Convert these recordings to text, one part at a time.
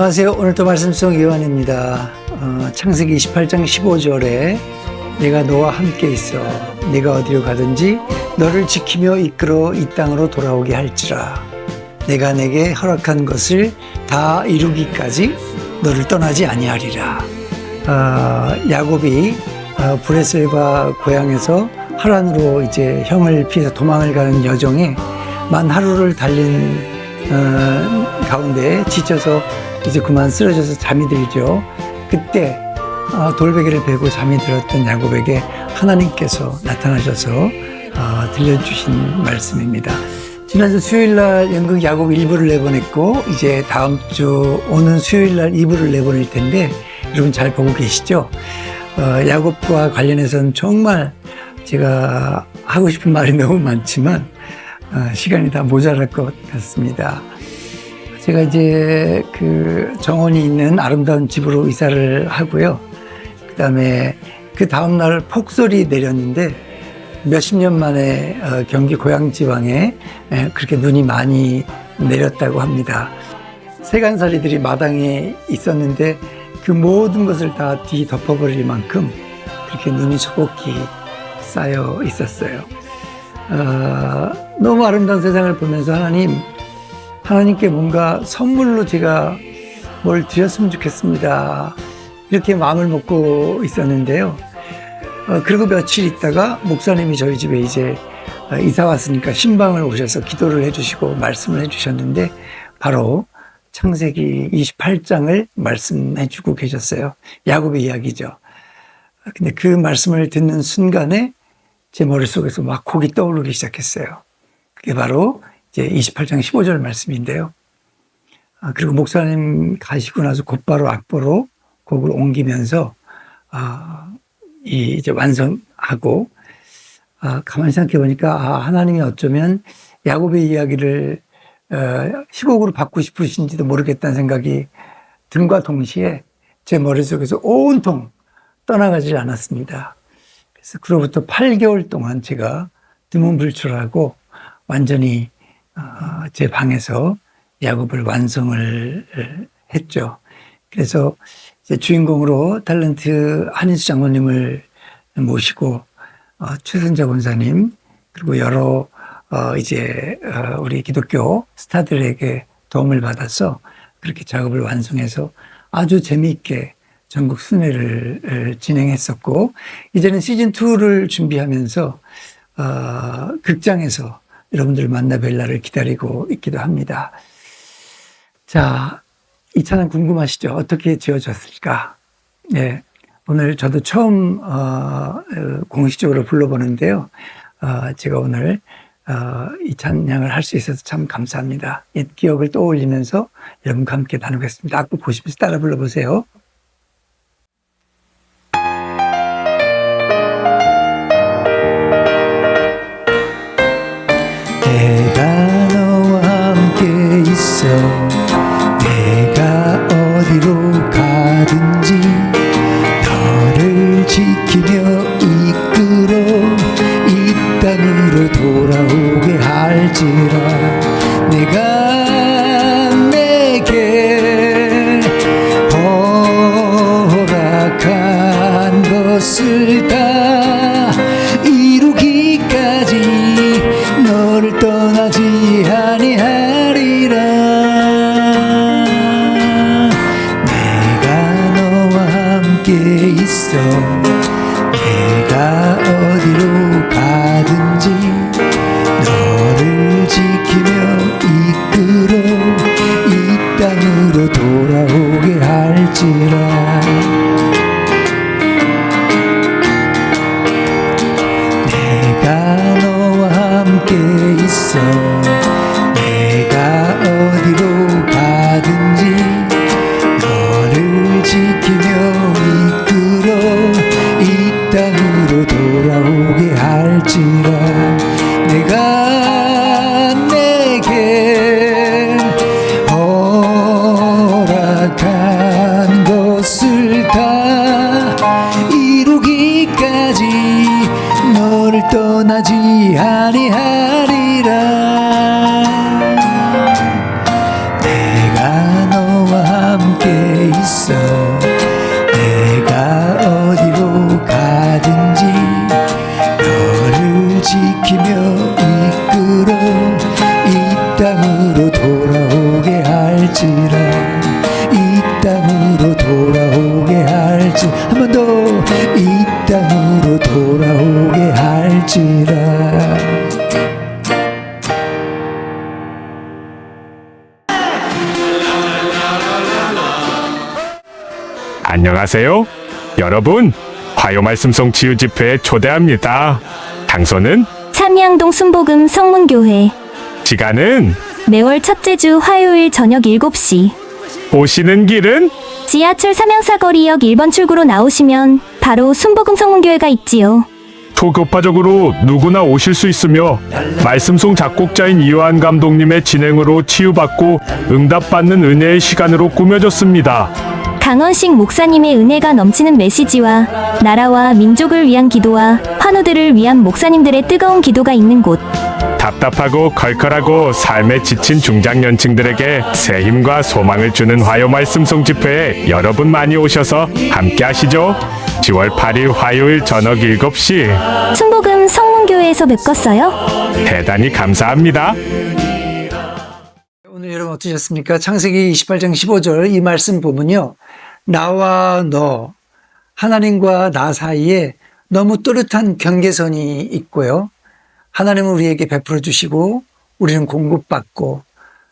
안녕하세요. 오늘도 말씀송 요한입니다. 어, 창세기 28장 15절에 내가 너와 함께 있어 내가 어디로 가든지 너를 지키며 이끌어 이 땅으로 돌아오게 할지라 내가 내게 허락한 것을 다 이루기까지 너를 떠나지 아니하리라. 아, 야곱이 아, 브레셀바 고향에서 하란으로 이제 형을 피해서 도망을 가는 여정에 만 하루를 달린 어, 가운데 지쳐서 이제 그만 쓰러져서 잠이 들죠. 그때 어, 돌베개를 베고 잠이 들었던 야곱에게 하나님께서 나타나셔서 어, 들려주신 말씀입니다. 지난주 수요일 날 연극 야곱 1부를 내보냈고 이제 다음 주 오는 수요일 날 2부를 내보낼 텐데 여러분 잘 보고 계시죠? 어, 야곱과 관련해서는 정말 제가 하고 싶은 말이 너무 많지만 어, 시간이 다 모자랄 것 같습니다. 제가 이제 그 정원이 있는 아름다운 집으로 이사를 하고요. 그 다음에 그 다음날 폭설이 내렸는데 몇십 년 만에 어, 경기 고향 지방에 에, 그렇게 눈이 많이 내렸다고 합니다. 세간살이들이 마당에 있었는데 그 모든 것을 다 뒤덮어버릴 만큼 그렇게 눈이 소복히 쌓여 있었어요. 어, 너무 아름다운 세상을 보면서 하나님, 하나님께 뭔가 선물로 제가 뭘 드렸으면 좋겠습니다. 이렇게 마음을 먹고 있었는데요. 어, 그리고 며칠 있다가 목사님이 저희 집에 이제 어, 이사 왔으니까 신방을 오셔서 기도를 해주시고 말씀을 해주셨는데 바로 창세기 28장을 말씀해주고 계셨어요. 야곱의 이야기죠. 근데 그 말씀을 듣는 순간에 제 머릿속에서 막 곡이 떠오르기 시작했어요. 그게 바로 이제 28장 15절 말씀인데요. 아, 그리고 목사님 가시고 나서 곧바로 악보로 곡을 옮기면서 아, 이 이제 완성하고 아, 가만히 생각해 보니까 아, 하나님이 어쩌면 야곱의 이야기를 어, 희곡으로 받고 싶으신지도 모르겠다는 생각이 든과 동시에 제 머릿속에서 온통 떠나가지 않았습니다. 그래서 그로부터 8개월 동안 제가 드문불출하고 완전히 어, 제 방에서 야곱을 완성을 했죠. 그래서 주인공으로 탤런트 한인수 장모님을 모시고 어, 최선자 권사님 그리고 여러 어, 이제 어, 우리 기독교 스타들에게 도움을 받아서 그렇게 작업을 완성해서 아주 재미있게 전국 순회를 진행했었고 이제는 시즌 2를 준비하면서 어, 극장에서 여러분들 만나 뵐 날을 기다리고 있기도 합니다. 자, 이 차는 궁금하시죠? 어떻게 지어졌을까? 네, 오늘 저도 처음 어, 공식적으로 불러보는데요. 어, 제가 오늘 어, 이 찬양을 할 수 있어서 참 감사합니다. 옛 기억을 떠올리면서 여러분과 함께 나누겠습니다. 악보 보시면서 따라 불러보세요. 허락 너도 이 땅으로 돌아오게 할지라 안녕하세요. 여러분, 화요 말씀송 치유 집회에 초대합니다. 장소는 참양동 순복음 성문교회 시간은 매월 첫째 주 화요일 저녁 7시 오시는 길은 지하철 삼양사거리역 1번 출구로 나오시면 바로 순복음 성문교회가 있지요. 초급파적으로 누구나 오실 수 있으며 말씀송 작곡자인 이완 감독님의 진행으로 치유받고 응답받는 은혜의 시간으로 꾸며졌습니다. 강원식 목사님의 은혜가 넘치는 메시지와 나라와 민족을 위한 기도와 환우들을 위한 목사님들의 뜨거운 기도가 있는 곳. 답답하고 컬컬하고 삶에 지친 중장년층들에게 새 힘과 소망을 주는 화요 말씀송 집회에 여러분 많이 오셔서 함께 하시죠. 10월 8일 화요일 저녁 7시 순복음 성문교회에서 뵙겠어요. 대단히 감사합니다. 오늘 여러분 어떠셨습니까? 창세기 28장 15절 이 말씀 보면요. 나와 너, 하나님과 나 사이에 너무 또렷한 경계선이 있고요. 하나님은 우리에게 베풀어 주시고 우리는 공급받고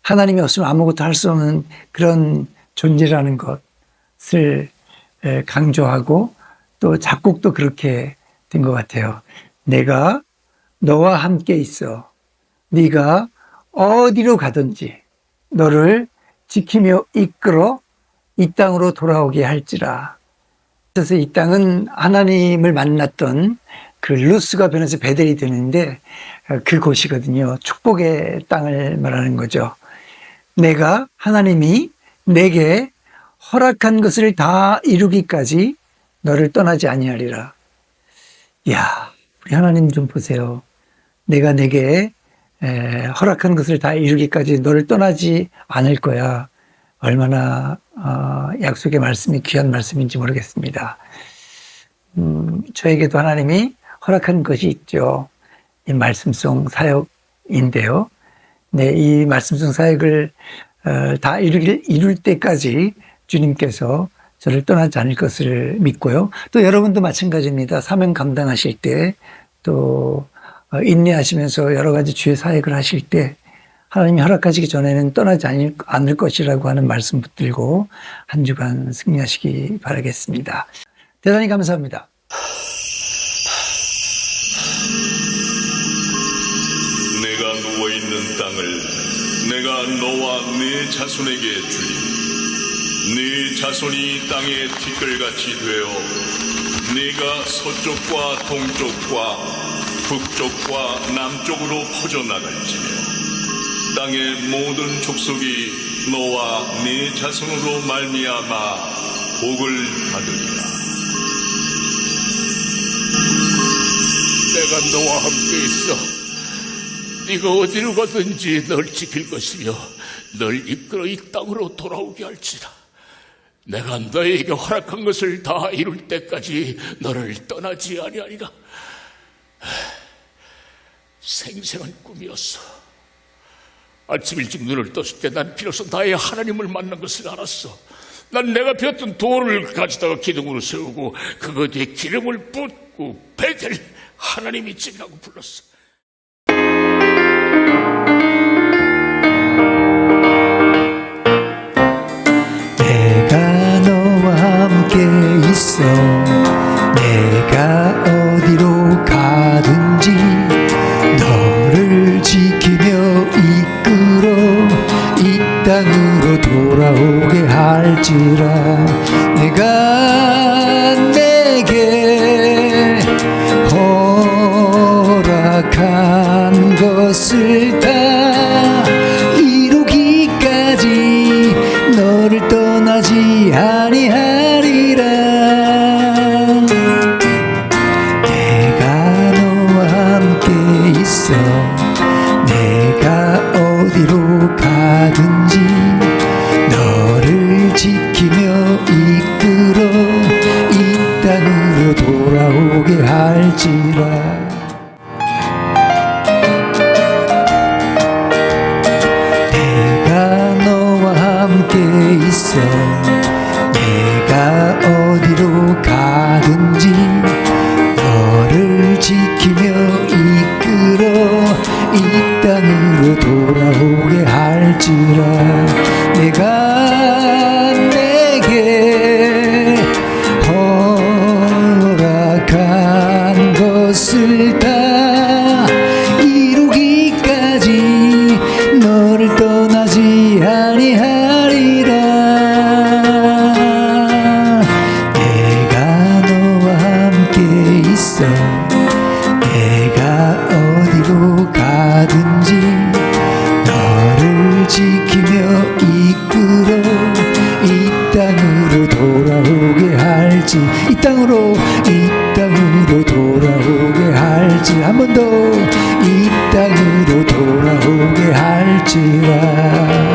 하나님이 없으면 아무것도 할 수 없는 그런 존재라는 것을 에, 강조하고 또 작곡도 그렇게 된 것 같아요. 내가 너와 함께 있어. 네가 어디로 가든지 너를 지키며 이끌어 이 땅으로 돌아오게 할지라. 그래서 이 땅은 하나님을 만났던 그 루스가 변해서 베델이 되는데 어, 그곳이거든요. 축복의 땅을 말하는 거죠. 내가 하나님이 내게 허락한 것을 다 이루기까지 너를 떠나지 아니하리라. 야, 우리 하나님 좀 보세요. 내가 내게 에, 허락한 것을 다 이루기까지 너를 떠나지 않을 거야. 얼마나 어, 약속의 말씀이 귀한 말씀인지 모르겠습니다. 음, 저에게도 하나님이 허락한 것이 있죠. 이 말씀송 사역인데요. 네, 이 말씀송 사역을 어, 다 이룰, 이룰 때까지 주님께서 저를 떠나지 않을 것을 믿고요. 또 여러분도 마찬가지입니다. 사명 감당하실 때, 또 어, 인내하시면서 여러 가지 주의 사역을 하실 때 하나님이 허락하시기 전에는 떠나지 않을 것이라고 하는 말씀 붙들고 한 주간 승리하시기 바라겠습니다. 대단히 감사합니다. 너와 네 자손에게 주리. 네 자손이 땅의 티끌같이 되어 네가 서쪽과 동쪽과 북쪽과 남쪽으로 퍼져나갈지며 땅의 모든 족속이 너와 네 자손으로 말미암아 복을 받으리라. 내가 너와 함께 있어. 네가 어디로 가든지 널 지킬 것이며 널 이끌어 이 땅으로 돌아오게 할지라. 내가 너에게 허락한 것을 다 이룰 때까지 너를 떠나지 아니하리라. 생생한 꿈이었어. 아침 일찍 눈을 떴을 때 난 비로소 나의 하나님을 만난 것을 알았어. 난 내가 배웠던 돌을 가져다가 기둥으로 세우고 그거 뒤에 기름을 붓고 베델 하나님이 집이라고 불렀어. back. 이 땅으로 돌아오게 할지라.